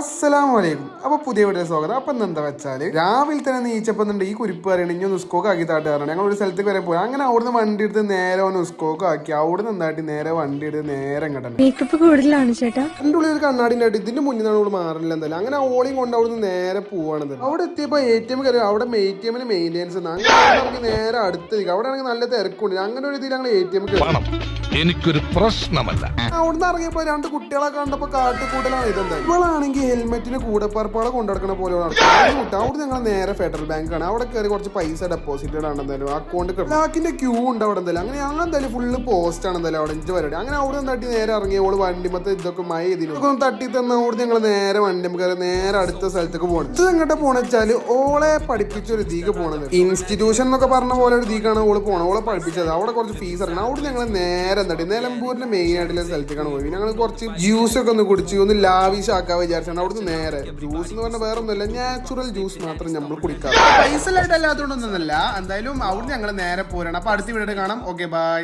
അസ്സലാമു വലൈക്കും അപ്പൊ പുതിയ വീട്ടിൽ സ്വാഗതം. അപ്പൊ എന്താ വെച്ചാൽ രാവിലെ തന്നെ നീച്ചപ്പോ ഉണ്ട് ഈ കുരിപ്പ് പറയണ ഇനി ഉസ്കോക്ക് ആക്കി താട്ടാറാണ്. ഞങ്ങൾ ഒരു സ്ഥലത്തേക്ക് വരെ പോയി. അങ്ങനെ അവിടുന്ന് വണ്ടി എടുത്ത് നേരെ ഒന്ന് ഉസ്കോക്ക് ആക്കി. അവിടുന്ന് എന്താട്ടി? നേരെ വണ്ടി എടുത്ത് നേരെ ഇങ്ങോട്ട് മേക്കപ്പ് കൂടുതലാണ് ചേട്ടാ. എന്റെ ഉള്ളിൽ ഒരു കണ്ണാടിന്റെ ആയിട്ട് ഇതിന്റെ മുന്നിൽ നിന്നാണ് ഇവിടെ മാറില്ല എന്തായാലും. അങ്ങനെ ഓളിയും കൊണ്ട് അവിടുന്ന് നേരെ പോവാണത് അവിടെ എത്തിയപ്പോൾ എ ടി എം കയറി അവിടെ എ ടി എമ്മിന് മെയിന്റെനൻസ് അങ്ങനെ നമുക്ക് നേരെ അടുത്ത് നിൽക്കുക അവിടെ ആണെങ്കിൽ നല്ല തിരക്കുണ്ട്. അങ്ങനെ ഒരു രീതിയിൽ ഞങ്ങൾ എ ടി എം കയറി. എനിക്കൊരു പ്രശ്നമല്ല. അവിടുന്ന് ഇറങ്ങിയപ്പോ രണ്ട് കുട്ടികളെ കണ്ടപ്പോ കാട്ടുകൂട്ടലാണ് ഇതെന്താ ഇവളാണെങ്കിൽ ഹെൽമെറ്റിന് കൂടെ പറപ്പാളെ കൊണ്ടുനടക്കണ പോലെ അവിടെ ഞങ്ങൾ നേരെ ഫെഡറൽ ബാങ്കാണ്. ആണ് അവിടെ കയറി കുറച്ച് പൈസ ഡെപ്പോസിറ്റ് ആണ് എന്തായാലും അക്കൗണ്ട് ലാക്കിന്റെ ക്യൂ ഉണ്ട് അവിടെ എന്തായാലും. അങ്ങനെ ഞങ്ങൾ എന്തായാലും ഫുള്ള് പോസ്റ്റ് ആണ് എന്തായാലും അവിടെ ഇഞ്ച് പരിപാടി. അങ്ങനെ അവിടെ തട്ടി നേരെ ഇറങ്ങി. ഓൾ വണ്ടിമത്തെ ഇതൊക്കെ മഴ ചെയ്തിരുന്നു. ഇതൊക്കെ ഒന്ന് തട്ടി തന്ന അവിടെ ഞങ്ങൾ നേരെ വണ്ടി കയറി നേരെ അടുത്ത സ്ഥലത്തേക്ക് പോകണം ഇത് എങ്ങോട്ട് പോണെന്ന് വെച്ചാൽ ഓളെ പഠിപ്പിച്ച ഒരു ദീക്ക് പോണത്. ഇൻസ്റ്റിറ്റ്യൂഷൻ എന്നൊക്കെ പറഞ്ഞ പോലെ ഒരു ദീക്കാണ് ഓൾ പോണത്. ഓളെ പഠിപ്പിച്ചത്. അവിടെ കുറച്ച് ഫീസ് ഇറങ്ങണം. അവിടെ ഞങ്ങൾ നേരെ തട്ടി നിലമ്പൂരിന്റെ മെയിൻ ആയിട്ടുള്ള സ്ഥലത്തേക്കാണ് പോയി ഞങ്ങൾ കുറച്ച് ജ്യൂസ് ഒക്കെ ഒന്ന് കുടിച്ച്. ഒന്ന് ലാവിഷ് ആക്കാൻ വിചാരിച്ചാണ് അവിടുന്ന് നേരെ ജ്യൂസ് എന്ന് പറഞ്ഞാൽ വേറെ ഒന്നുമില്ല നാച്ചുറൽ ജ്യൂസ് മാത്രം നമ്മൾ കുടിക്കാം പൈസ ലൈറ്റ് അല്ലാത്തതുകൊണ്ടൊന്നല്ല എന്തായാലും അവിടുന്ന് ഞങ്ങൾ നേരെ പോരാണ്. അപ്പൊ അടുത്ത വീഡിയോ കാണാം. Okay bye